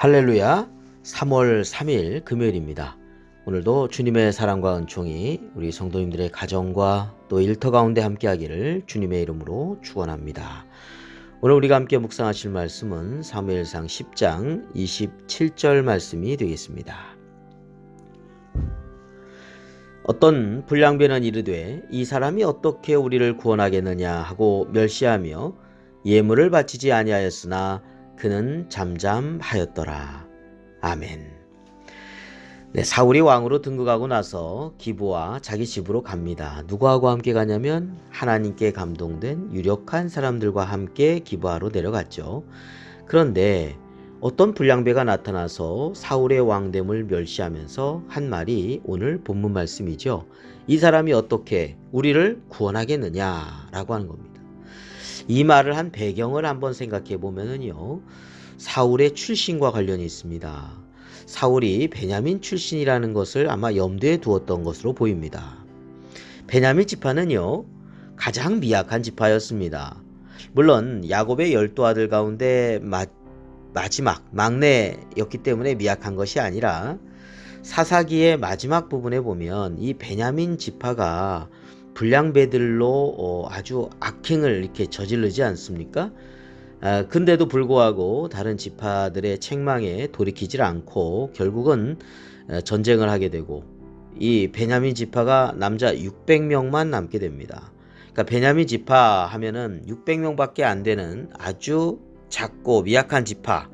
할렐루야 3월 3일 금요일입니다. 오늘도 주님의 사랑과 은총이 우리 성도님들의 가정과 또 일터 가운데 함께 하기를 주님의 이름으로 축원합니다. 오늘 우리가 함께 묵상하실 말씀은 사무엘상 10장 27절 말씀이 되겠습니다. 어떤 불량배는 이르되 이 사람이 어떻게 우리를 구원하겠느냐 하고 멸시하며 예물을 바치지 아니하였으나 그는 잠잠하였더라. 아멘. 네, 사울이 왕으로 등극하고 나서 기부와 자기 집으로 갑니다. 누구하고 함께 가냐면 하나님께 감동된 유력한 사람들과 함께 기부하러 내려갔죠. 그런데 어떤 불량배가 나타나서 사울의 왕됨을 멸시하면서 한 말이 오늘 본문 말씀이죠. 이 사람이 어떻게 우리를 구원하겠느냐라고 하는 겁니다. 이 말을 한 배경을 한번 생각해 보면은요. 사울의 출신과 관련이 있습니다. 사울이 베냐민 출신이라는 것을 아마 염두에 두었던 것으로 보입니다. 베냐민 지파는요. 가장 미약한 지파였습니다. 물론 야곱의 열두 아들 가운데 마, 마지막 막내였기 때문에 미약한 것이 아니라 사사기의 마지막 부분에 보면 이 베냐민 지파가 불량배들로 어, 아주 악행을 이렇게 저지르지 않습니까? 아, 근데도 불구하고 다른 지파들의 책망에 돌이키질 않고 결국은 어, 전쟁을 하게 되고 이 베냐민 지파가 남자 600명만 남게 됩니다. 그러니까 베냐민 지파 하면은 600명밖에 안 되는 아주 작고 미약한 지파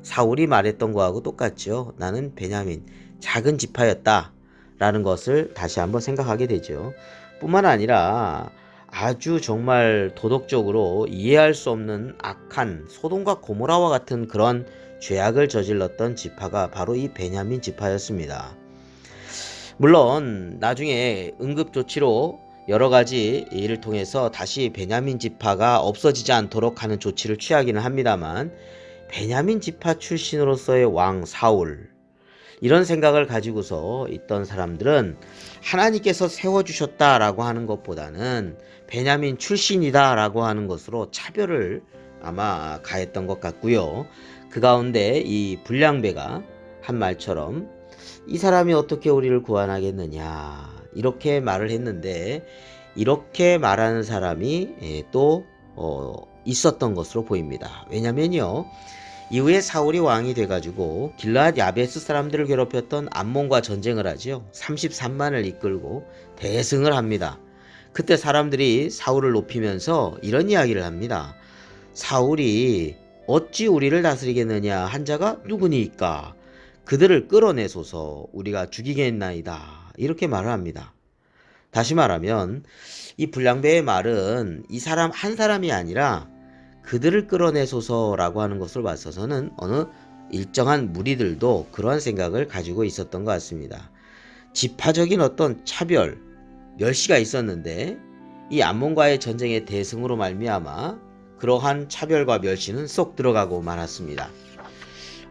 사울이 말했던 거하고 똑같죠. 나는 베냐민 작은 지파였다라는 것을 다시 한번 생각하게 되죠. 뿐만 아니라 아주 정말 도덕적으로 이해할 수 없는 악한 소돔과 고모라와 같은 그런 죄악을 저질렀던 지파가 바로 이 베냐민 지파였습니다. 물론 나중에 응급 조치로 여러 가지 일을 통해서 다시 베냐민 지파가 없어지지 않도록 하는 조치를 취하기는 합니다만 베냐민 지파 출신으로서의 왕 사울 이런 생각을 가지고서 있던 사람들은 하나님께서 세워주셨다라고 하는 것보다는 베냐민 출신이다라고 하는 것으로 차별을 아마 가했던 것 같고요. 그 가운데 이 불량배가 한 말처럼 이 사람이 어떻게 우리를 구원하겠느냐 이렇게 말을 했는데 이렇게 말하는 사람이 예, 또 어, 있었던 것으로 보입니다. 왜냐면요. 이후에 사울이 왕이 돼가지고 길라앗 야베스 사람들을 괴롭혔던 암몬과 전쟁을 하지요. 33만을 이끌고 대승을 합니다. 그때 사람들이 사울을 높이면서 이런 이야기를 합니다. 사울이 어찌 우리를 다스리겠느냐 한 자가 누구니까 그들을 끌어내소서 우리가 죽이겠나이다 이렇게 말을 합니다. 다시 말하면 이 불량배의 말은 이 사람 한 사람이 아니라 그들을 끌어내소서라고 하는 것을 봐서는 어느 일정한 무리들도 그러한 생각을 가지고 있었던 것 같습니다. 지파적인 어떤 차별, 멸시가 있었는데 이 암몬과의 전쟁의 대승으로 말미암아 그러한 차별과 멸시는 쏙 들어가고 말았습니다.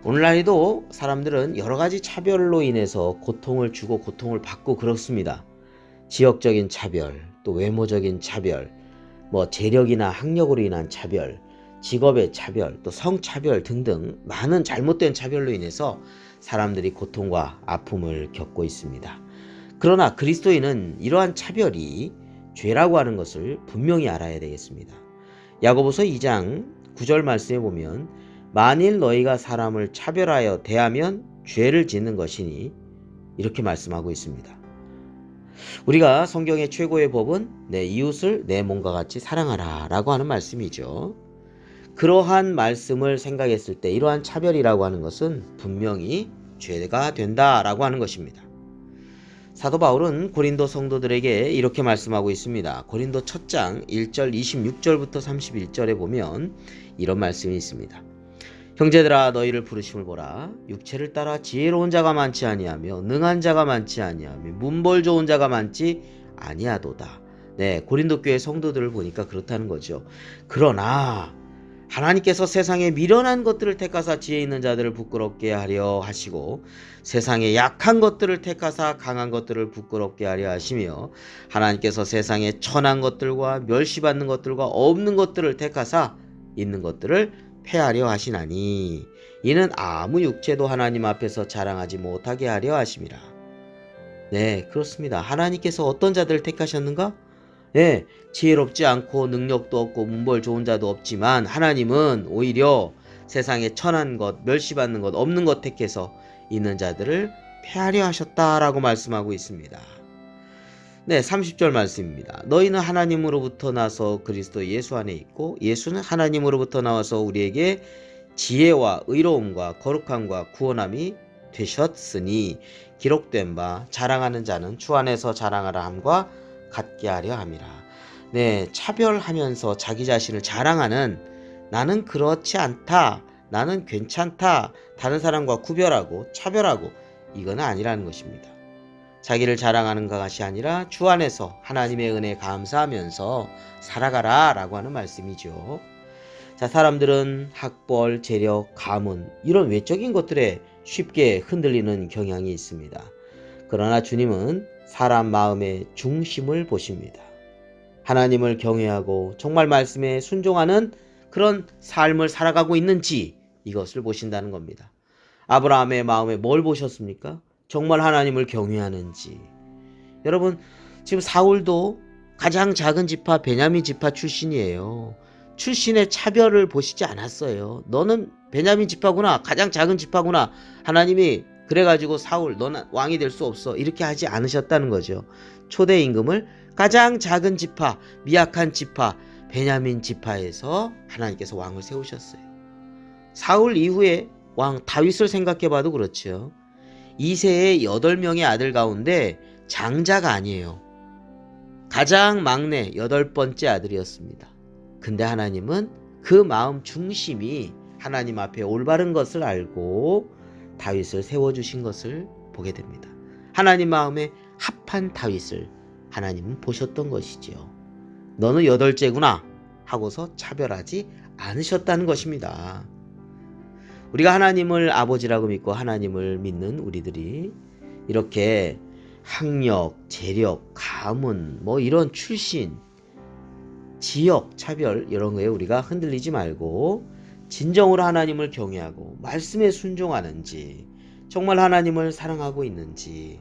오늘날에도 사람들은 여러 가지 차별로 인해서 고통을 주고 고통을 받고 그렇습니다. 지역적인 차별, 또 외모적인 차별, 뭐 재력이나 학력으로 인한 차별, 직업의 차별, 또 성차별 등등 많은 잘못된 차별로 인해서 사람들이 고통과 아픔을 겪고 있습니다. 그러나 그리스도인은 이러한 차별이 죄라고 하는 것을 분명히 알아야 되겠습니다. 야고보서 2장 9절 말씀에 보면 만일 너희가 사람을 차별하여 대하면 죄를 짓는 것이니 이렇게 말씀하고 있습니다. 우리가 성경의 최고의 법은 내 이웃을 내 몸과 같이 사랑하라 라고 하는 말씀이죠. 그러한 말씀을 생각했을 때 이러한 차별이라고 하는 것은 분명히 죄가 된다라고 하는 것입니다. 사도 바울은 고린도 성도들에게 이렇게 말씀하고 있습니다. 고린도 첫 장 1절 26절부터 31절에 보면 이런 말씀이 있습니다. 형제들아 너희를 부르심을 보라 육체를 따라 지혜로운 자가 많지 아니하며 능한 자가 많지 아니하며 문벌 좋은 자가 많지 아니하도다. 네, 고린도 교회 성도들을 보니까 그렇다는 거죠. 그러나 하나님께서 세상에 미련한 것들을 택하사 지혜 있는 자들을 부끄럽게 하려 하시고 세상에 약한 것들을 택하사 강한 것들을 부끄럽게 하려 하시며 하나님께서 세상에 천한 것들과 멸시받는 것들과 없는 것들을 택하사 있는 것들을 패하려 하시나니 이는 아무 육체도 하나님 앞에서 자랑하지 못하게 하려 하심이라. 네, 그렇습니다. 하나님께서 어떤 자들을 택하셨는가? 네, 지혜롭지 않고 능력도 없고 문벌 좋은 자도 없지만 하나님은 오히려 세상에 천한 것, 멸시받는 것, 없는 것 택해서 있는 자들을 패하려 하셨다라고 말씀하고 있습니다. 네, 30절 말씀입니다. 너희는 하나님으로부터 나서 그리스도 예수 안에 있고 예수는 하나님으로부터 나와서 우리에게 지혜와 의로움과 거룩함과 구원함이 되셨으니 기록된 바 자랑하는 자는 주 안에서 자랑하라 함과 같게 하려 함이라. 네, 차별하면서 자기 자신을 자랑하는 나는 그렇지 않다. 나는 괜찮다. 다른 사람과 구별하고 차별하고 이거는 아니라는 것입니다. 자기를 자랑하는 것이 아니라 주 안에서 하나님의 은혜에 감사하면서 살아가라 라고 하는 말씀이죠. 자, 사람들은 학벌, 재력, 가문, 이런 외적인 것들에 쉽게 흔들리는 경향이 있습니다. 그러나 주님은 사람 마음의 중심을 보십니다. 하나님을 경외하고 정말 말씀에 순종하는 그런 삶을 살아가고 있는지 이것을 보신다는 겁니다. 아브라함의 마음에 뭘 보셨습니까? 정말 하나님을 경외하는지. 여러분, 지금 사울도 가장 작은 지파 베냐민 지파 출신이에요. 출신의 차별을 보시지 않았어요. 너는 베냐민 지파구나. 가장 작은 지파구나. 하나님이 그래가지고 사울, 너는 왕이 될 수 없어. 이렇게 하지 않으셨다는 거죠. 초대 임금을 가장 작은 지파, 미약한 지파, 베냐민 지파에서 하나님께서 왕을 세우셨어요. 사울 이후에 왕 다윗을 생각해 봐도 그렇죠. 이세의 여덟 명의 아들 가운데 장자가 아니에요. 가장 막내 여덟 번째 아들이었습니다. 근데 하나님은 그 마음 중심이 하나님 앞에 올바른 것을 알고 다윗을 세워주신 것을 보게 됩니다. 하나님 마음에 합한 다윗을 하나님은 보셨던 것이지요. 너는 여덟째구나 하고서 차별하지 않으셨다는 것입니다. 우리가 하나님을 아버지라고 믿고 하나님을 믿는 우리들이 이렇게 학력, 재력, 가문, 뭐 이런 출신, 지역, 차별 이런 거에 우리가 흔들리지 말고 진정으로 하나님을 경외하고 말씀에 순종하는지 정말 하나님을 사랑하고 있는지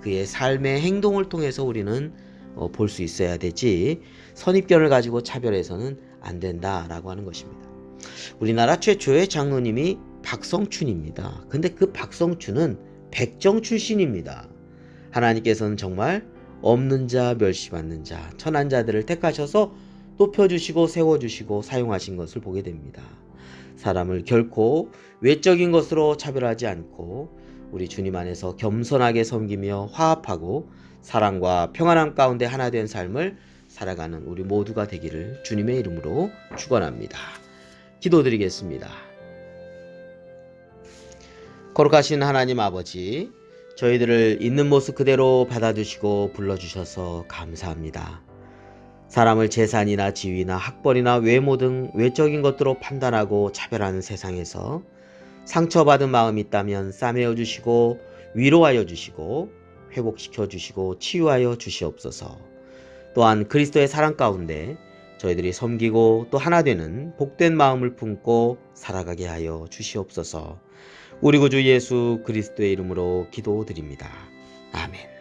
그의 삶의 행동을 통해서 우리는 어, 볼 수 있어야 되지 선입견을 가지고 차별해서는 안 된다라고 하는 것입니다. 우리나라 최초의 장로님이 박성춘입니다. 근데 그 박성춘은 백정 출신입니다. 하나님께서는 정말 없는 자, 멸시받는 자, 천한 자들을 택하셔서 높여주시고 세워주시고 사용하신 것을 보게 됩니다. 사람을 결코 외적인 것으로 차별하지 않고 우리 주님 안에서 겸손하게 섬기며 화합하고 사랑과 평안함 가운데 하나 된 삶을 살아가는 우리 모두가 되기를 주님의 이름으로 축원합니다. 기도드리겠습니다. 거룩하신 하나님 아버지, 저희들을 있는 모습 그대로 받아주시고 불러주셔서 감사합니다. 사람을 재산이나 지위나 학벌이나 외모 등 외적인 것들로 판단하고 차별하는 세상에서 상처받은 마음이 있다면 싸매어 주시고 위로하여 주시고 회복시켜 주시고 치유하여 주시옵소서. 또한 그리스도의 사랑 가운데 저희들이 섬기고 또 하나 되는 복된 마음을 품고 살아가게 하여 주시옵소서. 우리 구주 예수 그리스도의 이름으로 기도드립니다. 아멘.